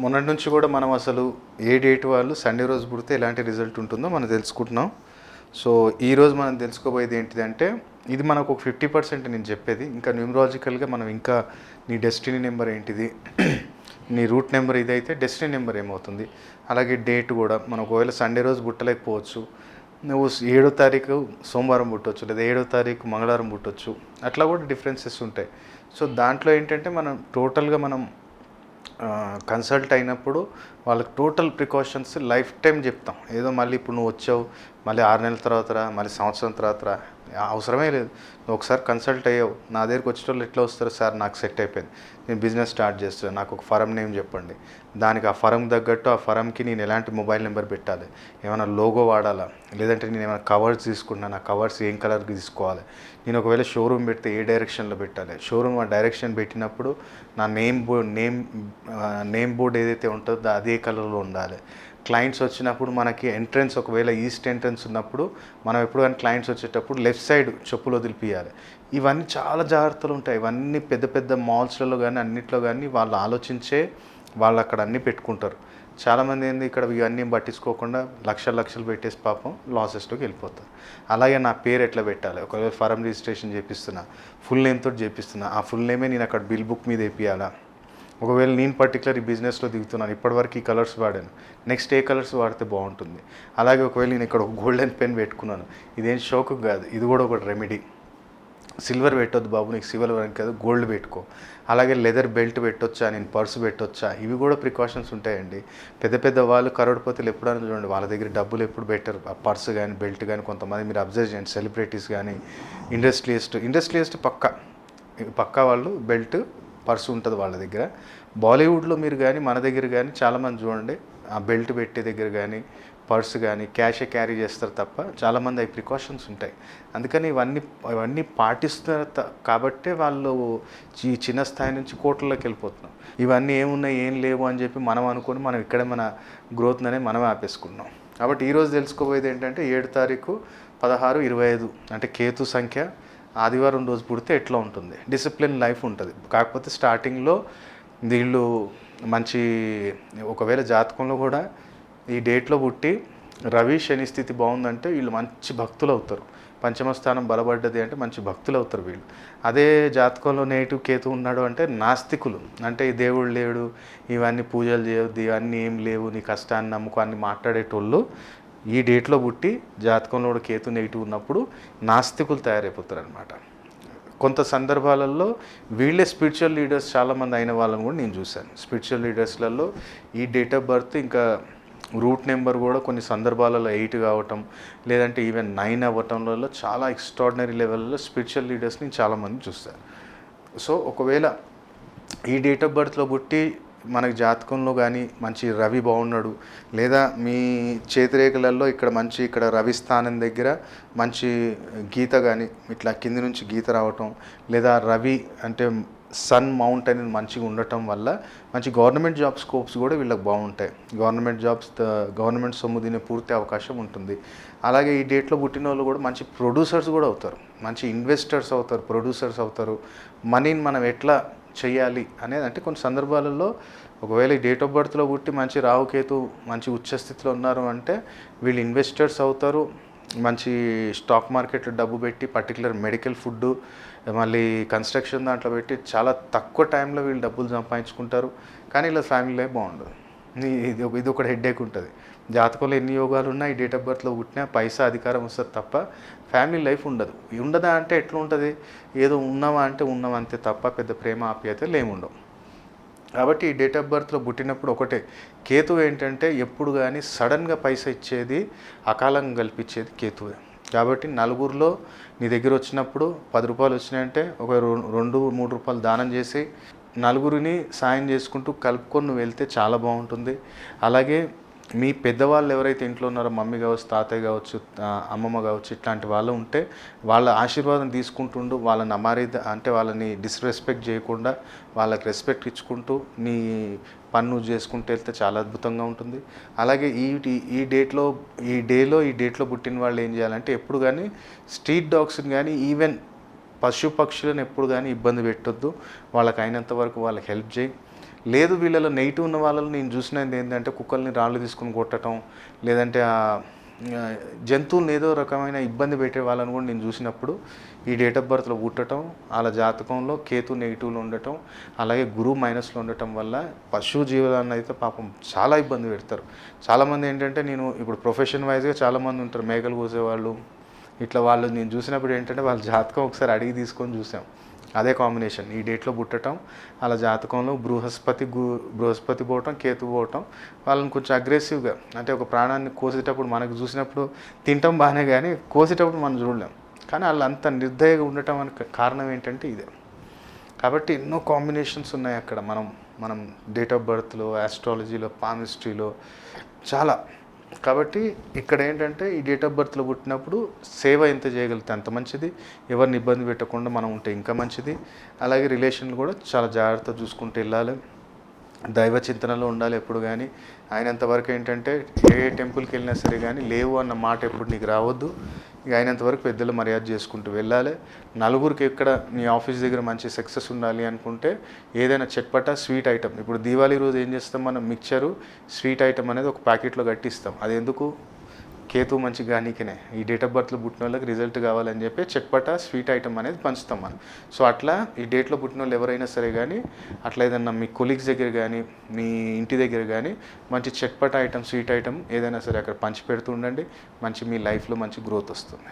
మొన్నటి నుంచి కూడా మనం అసలు ఏ డేట్ వాళ్ళు సండే రోజు పుడితే ఎలాంటి రిజల్ట్ ఉంటుందో మనం తెలుసుకుంటున్నాం. సో ఈరోజు మనం తెలుసుకోబోయేది ఏంటిదంటే ఇది మనకు ఒక ఫిఫ్టీ పర్సెంట్ నేను చెప్పేది. ఇంకా న్యూమరాలజికల్గా మనం ఇంకా నీ డెస్టినీ నెంబర్ ఏంటిది? నీ రూట్ నెంబర్ ఇదైతే డెస్టినీ నెంబర్ ఏమవుతుంది? అలాగే డేట్ కూడా మనం ఒకవేళ సండే రోజు పుట్టలేకపోవచ్చు. నువ్వు ఏడో తారీఖు సోమవారం పుట్టవచ్చు లేదా ఏడో తారీఖు మంగళవారం పుట్టవచ్చు అట్లా కూడా డిఫరెన్సెస్ ఉంటాయి. సో దాంట్లో ఏంటంటే మనం టోటల్గా మనం కన్సల్ట్ అయినప్పుడు వాళ్ళకి టోటల్ ప్రికాషన్స్ లైఫ్ టైం చెప్తాం. ఏదో మళ్ళీ ఇప్పుడు నువ్వు వచ్చావు మళ్ళీ ఆరు నెలల తర్వాత రా మళ్ళీ సంవత్సరం తర్వాత రా. అవసరమే లేదు. నువ్వు ఒకసారి కన్సల్ట్ అయ్యావు. నా దగ్గరికి వచ్చేటోళ్ళు ఎట్లా వస్తారు సార్ నాకు సెట్ అయిపోయింది. నేను బిజినెస్ స్టార్ట్ చేస్తాను నాకు ఒక ఫరం నేమ్ చెప్పండి. దానికి ఆ ఫరం తగ్గట్టు ఆ ఫరంకి నేను ఎలాంటి మొబైల్ నెంబర్ పెట్టాలి? ఏమైనా లోగో వాడాలా? లేదంటే నేను ఏమైనా కవర్స్ తీసుకుంటున్నాను? ఆ కవర్స్ ఏం కలర్కి తీసుకోవాలి? నేను ఒకవేళ షోరూమ్ పెడితే ఏ డైరెక్షన్లో పెట్టాలి? షోరూమ్ ఆ డైరెక్షన్ పెట్టినప్పుడు నా name board name name board ఏదైతే ఉంటుందో అదే కలర్లో ఉండాలి. క్లయింట్స్ వచ్చినప్పుడు మనకి ఎంట్రన్స్ ఒకవేళ ఈస్ట్ ఎంట్రన్స్ ఉన్నప్పుడు మనం ఎప్పుడు కానీ క్లయింట్స్ వచ్చేటప్పుడు లెఫ్ట్ సైడ్ చెప్పులు వదిలిపియాలి. ఇవన్నీ చాలా జాగ్రత్తలు ఉంటాయి. ఇవన్నీ పెద్ద పెద్ద మాల్స్లలో కానీ అన్నిట్లో కానీ వాళ్ళు ఆలోచించే వాళ్ళు అక్కడ అన్నీ పెట్టుకుంటారు. చాలామంది ఏంది ఇక్కడ ఇవన్నీ పట్టించుకోకుండా లక్షలు లక్షలు పెట్టేసి పాపం లాసెస్లోకి వెళ్ళిపోతారు. అలాగే నా పేరు ఎట్లా పెట్టాలి? ఒకవేళ ఫారం రిజిస్ట్రేషన్ చేపిస్తున్నా ఫుల్ నేమ్ తోటి చేపిస్తున్నా ఆ ఫుల్ నేమే నేను అక్కడ బిల్ బుక్ మీద వేపియాలా ఒకవేళ నేను పర్టికులర్ ఈ బిజినెస్లో దిగుతున్నాను ఇప్పటివరకు ఈ కలర్స్ వాడాను నెక్స్ట్ ఏ కలర్స్ వాడితే బాగుంటుంది. అలాగే ఒకవేళ నేను ఇక్కడ ఒక గోల్డెన్ పెన్ పెట్టుకున్నాను ఇదేం షోకు కాదు ఇది కూడా ఒక రెమెడీ సిల్వర్ పెట్టొద్దు బాబు నీకు సిల్వర్ అని కాదు గోల్డ్ పెట్టుకో. అలాగే లెదర్ బెల్ట్ పెట్టొచ్చా నేను పర్సు పెట్టొచ్చా? ఇవి కూడా ప్రికాషన్స్ ఉంటాయండి. పెద్ద పెద్ద వాళ్ళు కరోడ్పోతలు ఎప్పుడైనా చూడండి వాళ్ళ దగ్గర డబ్బులు ఎప్పుడు పెట్టరు. ఆ పర్సు కానీ బెల్ట్ కానీ కొంతమంది మీరు అబ్జర్వ్ చేయండి సెలబ్రిటీస్ కానీ ఇండస్ట్రియలిస్ట్ ఇండస్ట్రియలిస్ట్ పక్క. పక్కా వాళ్ళు బెల్ట్ పర్సు ఉంటుంది వాళ్ళ దగ్గర. బాలీవుడ్లో మీరు కానీ మన దగ్గర కానీ చాలామంది చూడండి ఆ బెల్ట్ పెట్టే దగ్గర కానీ పర్స్ కానీ క్యాషే క్యారీ చేస్తారు తప్ప చాలామంది అవి ప్రికాషన్స్ ఉంటాయి. అందుకని ఇవన్నీ ఇవన్నీ పాటిస్తున్నారు కాబట్టే వాళ్ళు ఈ చిన్న స్థాయి నుంచి కోట్లలోకి వెళ్ళిపోతున్నాం ఇవన్నీ ఏమున్నాయి ఏం లేవు అని చెప్పి మనం అనుకొని మనం ఇక్కడే మన గ్రోత్ననే మనమే ఆపేసుకున్నాం కాబట్టి ఈరోజు తెలుసుకోబోయేది ఏంటంటే ఏడు తారీఖు పదహారు ఇరవై ఐదు అంటే కేతు సంఖ్య ఆదివారం రోజు పుడితే ఎట్లా ఉంటుంది? డిసిప్లిన్ లైఫ్ ఉంటుంది. కాకపోతే స్టార్టింగ్లో వీళ్ళు మంచి ఒకవేళ జాతకంలో కూడా ఈ డేట్లో పుట్టి రవి శని స్థితి బాగుందంటే వీళ్ళు మంచి భక్తులు అవుతారు. పంచమ స్థానం బలపడ్డది అంటే మంచి భక్తులు అవుతారు వీళ్ళు. అదే జాతకంలో నెగిటివ్ కేతు ఉన్నాడు అంటే నాస్తికులు. అంటే ఈ దేవుడు లేడు ఇవన్నీ పూజలు చేయొద్దు ఇవన్నీ ఏం లేవు నీ కష్టాన్ని నమ్ముకో అన్ని మాట్లాడేటోళ్ళు ఈ డేట్లో పుట్టి జాతకంలో కేతు నెగిటివ్ ఉన్నప్పుడు నాస్తికులు తయారైపోతారు అనమాట కొంత సందర్భాలలో వీళ్ళే స్పిరిచువల్ లీడర్స్ చాలామంది అయిన వాళ్ళని కూడా నేను చూశాను. స్పిరిచువల్ లీడర్స్లలో ఈ డేట్ ఆఫ్ బర్త్ ఇంకా రూట్ నెంబర్ కూడా కొన్ని సందర్భాలలో ఎయిట్ కావటం లేదంటే ఈవెన్ నైన్ అవ్వటంలో చాలా ఎక్స్ట్రాడినరీ లెవెల్లో స్పిరిచువల్ లీడర్స్ని చాలామంది చూస్తారు. సో ఒకవేళ ఈ డేట్ ఆఫ్ బర్త్లో పుట్టి మనకి జాతకంలో కానీ మంచి రవి బాగున్నాడు లేదా మీ చేతిరేఖలలో ఇక్కడ మంచి ఇక్కడ రవి స్థానం దగ్గర మంచి గీత కానీ ఇట్లా కింది నుంచి గీత రావటం లేదా రవి అంటే సన్ మౌంట్ అనేది మంచిగా ఉండటం వల్ల మంచి గవర్నమెంట్ జాబ్ స్కోప్స్ కూడా వీళ్ళకి బాగుంటాయి. గవర్నమెంట్ జాబ్స్ గవర్నమెంట్ సొమ్ము తినే పూర్తి అవకాశం ఉంటుంది. అలాగే ఈ డేట్లో పుట్టిన వాళ్ళు కూడా మంచి ప్రొడ్యూసర్స్ కూడా అవుతారు. మంచి ఇన్వెస్టర్స్ అవుతారు ప్రొడ్యూసర్స్ అవుతారు. మనీని మనం ఎట్లా చేయాలి అనేది అంటే కొన్ని సందర్భాలలో ఒకవేళ ఈ డేట్ ఆఫ్ బర్త్లో పుట్టి మంచి రావుకేతు మంచి ఉచ్చస్థితిలో ఉన్నారు అంటే వీళ్ళు ఇన్వెస్టర్స్ అవుతారు. మంచి స్టాక్ మార్కెట్లో డబ్బు పెట్టి పర్టికులర్ మెడికల్ ఫుడ్ మళ్ళీ కన్స్ట్రక్షన్ దాంట్లో పెట్టి చాలా తక్కువ టైంలో వీళ్ళు డబ్బులు సంపాదించుకుంటారు. కానీ ఇలా ఫ్యామిలీ లైఫ్ బాగుండదు. ఇది ఒక ఇది ఒక హెడ్ఏక్ ఉంటుంది. జాతకంలో ఎన్ని యోగాలు ఉన్నా ఈ డేట్ ఆఫ్ బర్త్లో పుట్టినా పైసా అధికారం వస్తుంది తప్ప ఫ్యామిలీ లైఫ్ ఉండదు. ఉండదా అంటే ఎట్లా ఉంటుంది ఏదో ఉన్నావా అంటే ఉన్నావా అంతే తప్ప పెద్ద ప్రేమ ఆప్యాయతలు లేముండవు. కాబట్టి ఈ డేట్ ఆఫ్ బర్త్లో పుట్టినప్పుడు ఒకటే. కేతు ఏంటంటే ఎప్పుడు కానీ సడన్గా పైసా ఇచ్చేది అకాలంగా కల్పించేది కేతువే. కాబట్టి నలుగురిలో నీ దగ్గర వచ్చినప్పుడు పది రూపాయలు వచ్చినాయంటే ఒక రెండు మూడు రూపాయలు దానం చేసి నలుగురిని సాయం చేసుకుంటూ కలుపుకొని నువ్వు వెళ్తే చాలా బాగుంటుంది. అలాగే మీ పెద్దవాళ్ళు ఎవరైతే ఇంట్లో ఉన్నారో మమ్మీ కావచ్చు తాతయ్య కావచ్చు అమ్మమ్మ కావచ్చు ఇట్లాంటి వాళ్ళు ఉంటే వాళ్ళ ఆశీర్వాదం తీసుకుంటుండు వాళ్ళని అమారీద అంటే వాళ్ళని డిస్రెస్పెక్ట్ చేయకుండా వాళ్ళకి రెస్పెక్ట్ ఇచ్చుకుంటూ నీ పన్ను చేసుకుంటూ వెళ్తే చాలా అద్భుతంగా ఉంటుంది. అలాగే ఈ ఈ డేట్లో ఈ డేలో ఈ డేట్లో పుట్టిన వాళ్ళు ఏం చేయాలంటే ఎప్పుడు కానీ స్ట్రీట్ డాగ్స్ని కానీ ఈవెన్ పశు పక్షులను ఎప్పుడు కానీ ఇబ్బంది పెట్టొద్దు. వాళ్ళకి అయినంత వరకు వాళ్ళకి హెల్ప్ చేయి. లేదు వీళ్ళలో నెగిటివ్ ఉన్న వాళ్ళని నేను చూసినది ఏంటంటే కుక్కల్ని రాళ్ళు తీసుకుని కొట్టడం లేదంటే ఆ జంతువులను ఏదో రకమైన ఇబ్బంది పెట్టే వాళ్ళని కూడా నేను చూసినప్పుడు ఈ డేట్ ఆఫ్ బర్త్లో పుట్టడం వాళ్ళ జాతకంలో కేతు నెగిటివ్లో ఉండటం అలాగే గురువు మైనస్లో ఉండటం వల్ల పశువు జీవాలను అయితే పాపం చాలా ఇబ్బంది పెడతారు. చాలామంది ఏంటంటే నేను ఇప్పుడు ప్రొఫెషన్ వైజ్గా చాలామంది ఉంటారు మేకలు కోసేవాళ్ళు. ఇట్లా వాళ్ళు నేను చూసినప్పుడు ఏంటంటే వాళ్ళ జాతకం ఒకసారి అడిగి తీసుకొని చూసాం. అదే కాంబినేషన్. ఈ డేట్లో పుట్టడం వాళ్ళ జాతకంలో బృహస్పతి గు బృహస్పతి పోవటం కేతు పోవటం వాళ్ళని కొంచెం అగ్రెసివ్గా అంటే ఒక ప్రాణాన్ని కోసేటప్పుడు మనకు చూసినప్పుడు తింటాం బాగానే కానీ కోసేటప్పుడు మనం చూడలేం. కానీ వాళ్ళు అంత నిర్దయగా ఉండటం అని కారణం ఏంటంటే ఇదే. కాబట్టి ఎన్నో కాంబినేషన్స్ ఉన్నాయి అక్కడ. మనం మనం డేట్ ఆఫ్ బర్త్లో ఆస్ట్రాలజీలో పామిస్ట్రీలో చాలా. కాబట్టి ఇక్కడ ఏంటంటే ఈ డేట్ ఆఫ్ బర్త్లో పుట్టినప్పుడు సేవ ఎంత చేయగలిగితే అంత మంచిది. ఎవరిని ఇబ్బంది పెట్టకుండా మనం ఉంటే ఇంకా మంచిది. అలాగే రిలేషన్లు కూడా చాలా జాగ్రత్త చూసుకుంటూ వెళ్ళాలి. దైవ చింతనలో ఉండాలి ఎప్పుడు కానీ ఆయనంతవరకు ఏంటంటే ఏ టెంపుల్కి వెళ్ళినా సరే కానీ లేవు అన్న మాట ఎప్పుడు నీకు రావద్దు. ఇక అయినంతవరకు పెద్దలు మర్యాద చేసుకుంటూ వెళ్ళాలి. నలుగురికి ఎక్కడ నీ ఆఫీస్ దగ్గర మంచి సక్సెస్ ఉండాలి అనుకుంటే ఏదైనా చట్పట స్వీట్ ఐటమ్. ఇప్పుడు దీవాళీ రోజు ఏం చేస్తాం మనం? మిక్చరు స్వీట్ ఐటమ్ అనేది ఒక ప్యాకెట్లో కట్టిస్తాం. అది ఎందుకు? కేతు మంచి గానీకినే. ఈ డేట్ ఆఫ్ బర్త్లో పుట్టిన వాళ్ళకి రిజల్ట్ కావాలని చెప్పి చట్పట స్వీట్ ఐటమ్ అనేది పంచుతాం మనం. సో అట్లా ఈ డేట్లో పుట్టిన వాళ్ళు ఎవరైనా సరే కానీ అట్లా ఏదన్నా మీ కొలీగ్స్ దగ్గర కానీ మీ ఇంటి దగ్గర కానీ మంచి చట్పట ఐటమ్ స్వీట్ ఐటమ్ ఏదైనా సరే అక్కడ పంచి పెడుతూ ఉండండి. మంచి మీ లైఫ్లో మంచి గ్రోత్ వస్తుంది.